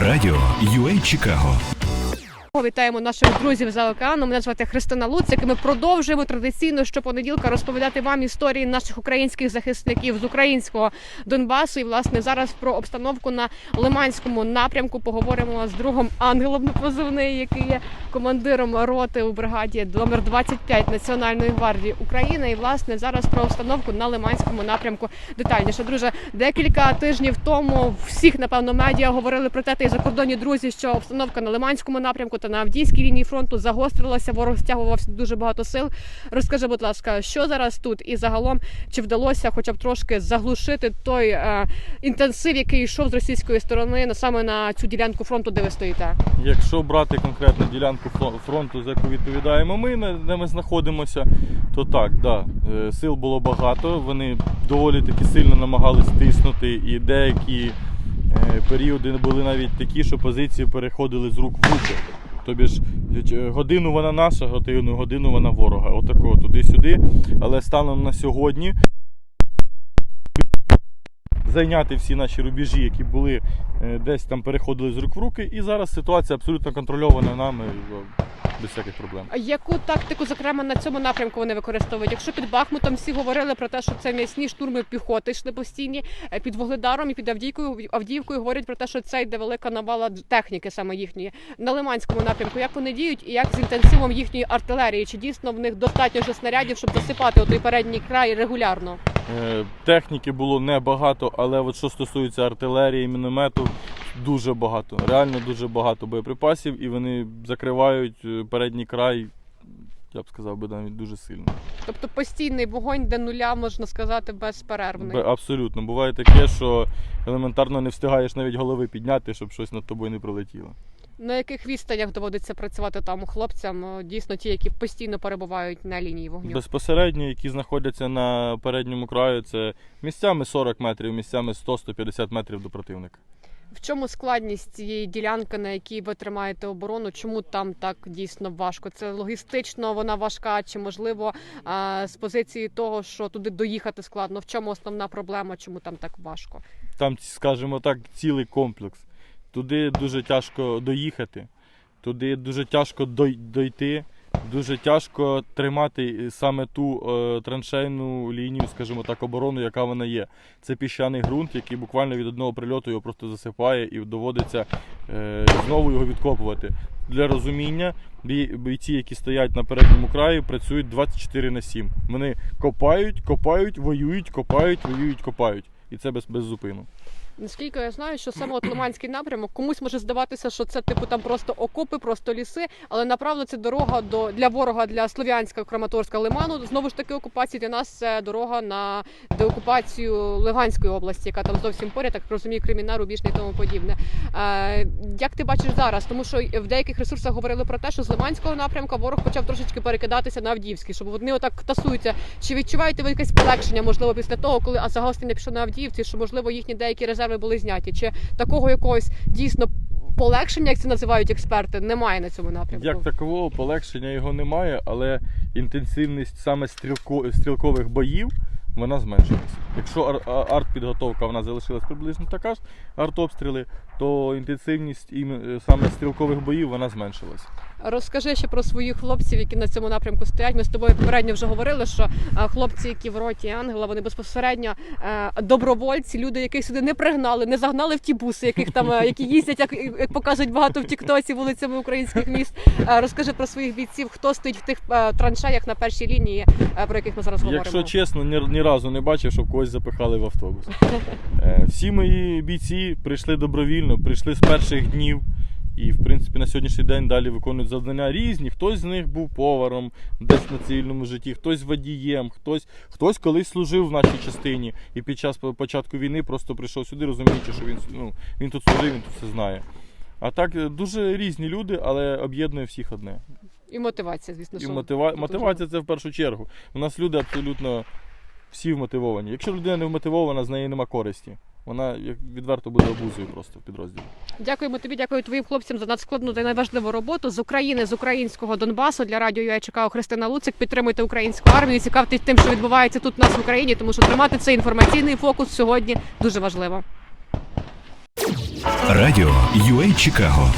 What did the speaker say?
Радіо UA Чикаго. Вітаємо наших друзів за океаном. Мене звати Христина Луцик. і Ми продовжуємо традиційно щопонеділка розповідати вам історії наших українських захисників з українського Донбасу. І власне зараз про обстановку на Лиманському напрямку поговоримо з другом Ангелом позивний, який є командиром роти у бригаді номер 25 Національної гвардії України. І власне зараз про обстановку на Лиманському напрямку детальніше. Друже, декілька тижнів тому всіх напевно медіа говорили про те, та й закордонні друзі, що обстановка на Лиманському напрямку та на Авдіївській лінії фронту загострилася. Ворог стягувався дуже багато сил. Розкажи, будь ласка, що зараз тут і загалом чи вдалося, хоча б трошки заглушити той е, інтенсив, який йшов з російської сторони на саме на цю ділянку фронту, де ви стоїте? Якщо брати конкретну ділянку фро- фронту, за яку відповідаємо ми, де ми знаходимося, то так, да, е, сил було багато. Вони доволі таки сильно намагались тиснути, і деякі е, періоди були навіть такі, що позиції переходили з рук в руки. Тобі ж е, годину вона наша, годину, годину вона ворога. Отако туди-сюди. Але станом на сьогодні зайняти всі наші рубежі, які були е, десь там переходили з рук в руки, і зараз ситуація абсолютно контрольована нами е, без всяких проблем. А Яку тактику, зокрема, на цьому напрямку вони використовують? Якщо під Бахмутом всі говорили про те, що це м'ясні штурми піхоти йшли постійні, е, під Вугледаром і під Авдіївкою, Авдіївкою говорять про те, що це йде велика навала техніки саме їхньої на Лиманському напрямку. Як вони діють і як з інтенсивом їхньої артилерії? Чи дійсно в них достатньо вже снарядів, щоб засипати той передній край регулярно? Е, Техніки було небагато, але от що стосується артилерії, міномету, дуже багато. Реально дуже багато боєприпасів, і вони закривають е, передній край, я б сказав би навіть дуже сильно. Тобто постійний вогонь до нуля можна сказати безперервний. Бе- Абсолютно. Буває таке, що елементарно не встигаєш навіть голови підняти, щоб щось над тобою не прилетіло. На яких відстанях доводиться працювати там хлопцям? О, Дійсно, ті, які постійно перебувають на лінії вогню. Безпосередньо, які знаходяться на передньому краю, це місцями 40 метрів, місцями 100-150 метрів до противника. В чому складність цієї ділянки, на якій ви тримаєте оборону? Чому там так дійсно важко? Це логістично вона важка, чи можливо з позиції того, що туди доїхати складно? В чому основна проблема? Чому там так важко? Там, скажімо так, цілий комплекс. Туди дуже тяжко доїхати, туди дуже тяжко дой- дойти, дуже тяжко тримати саме ту е, траншейну лінію, скажімо так, оборону, яка вона є. Це піщаний ґрунт, який буквально від одного прильоту його просто засипає і доводиться е, знову його відкопувати. Для розуміння, бійці, які стоять на передньому краї, працюють 24 на 7. Вони копають, копають, воюють, копають, воюють, копають. І це без, без зупину. Наскільки я знаю, що саме от Лиманський напрямок комусь може здаватися, що це типу там просто окопи, просто ліси, але направду це дорога до для ворога для Слов'янська, Краматорська, Лиману. Знову ж таки, окупації для нас це дорога на деокупацію Луганської області, яка там зовсім поряд, так розумію, Креміна, Рубіжний і тому подібне. Е, як ти бачиш зараз? Тому що в деяких ресурсах говорили про те, що з Лиманського напрямка ворог почав трошечки перекидатися на Авдіївський, щоб вони отак тасуються. Чи відчуваєте ви якесь полегшення, можливо, після того, коли а загострення пішло на Авдіївці, що можливо їхні деякі резерви були зняті? Чи такого якогось дійсно полегшення, як це називають експерти, немає на цьому напрямку? Як такового полегшення його немає, але інтенсивність саме стрілко, стрілкових боїв вона зменшилася. Якщо артпідготовка вона залишилась приблизно така ж, артобстріли, то інтенсивність іме- е, саме стрілкових боїв вона зменшилась. Розкажи ще про своїх хлопців, які на цьому напрямку стоять. Ми з тобою попередньо вже говорили, що е, хлопці, які в роті Ангела, вони безпосередньо е, добровольці, люди, яких сюди не пригнали, не загнали в ті буси, яких там які їздять, як, як показують багато в Тіктоці вулицями українських міст. Розкажи про своїх бійців, хто стоїть в тих траншеях на першій лінії, про яких ми зараз говоримо. Якщо чесно, ні, ні разу не бачив, щоб когось запихали в автобус. Всі мої бійці прийшли добровільно, прийшли з перших днів. І, в принципі, на сьогоднішній день далі виконують завдання різні. Хтось з них був поваром десь на цивільному житті, хтось водієм, хтось, хтось колись служив в нашій частині і під час початку війни просто прийшов сюди, розуміючи, що він, ну, він тут служив, він тут все знає. А так е, дуже різні люди, але об'єднує всіх одне. І мотивація, звісно, І що мотива... мотивація це в першу чергу. У нас люди абсолютно всі вмотивовані. Якщо людина не вмотивована, з неї нема користі. Вона як відверто буде обузою просто в підрозділі. Дякуємо тобі, дякую твоїм хлопцям за надскладну та найважливу роботу з України, з українського Донбасу для радіо я Чикаго Христина Луцик. Підтримуйте українську армію. Цікавтесь тим, що відбувається тут у нас в Україні, тому що тримати цей інформаційний фокус сьогодні дуже важливо. Радіо UA Чикаго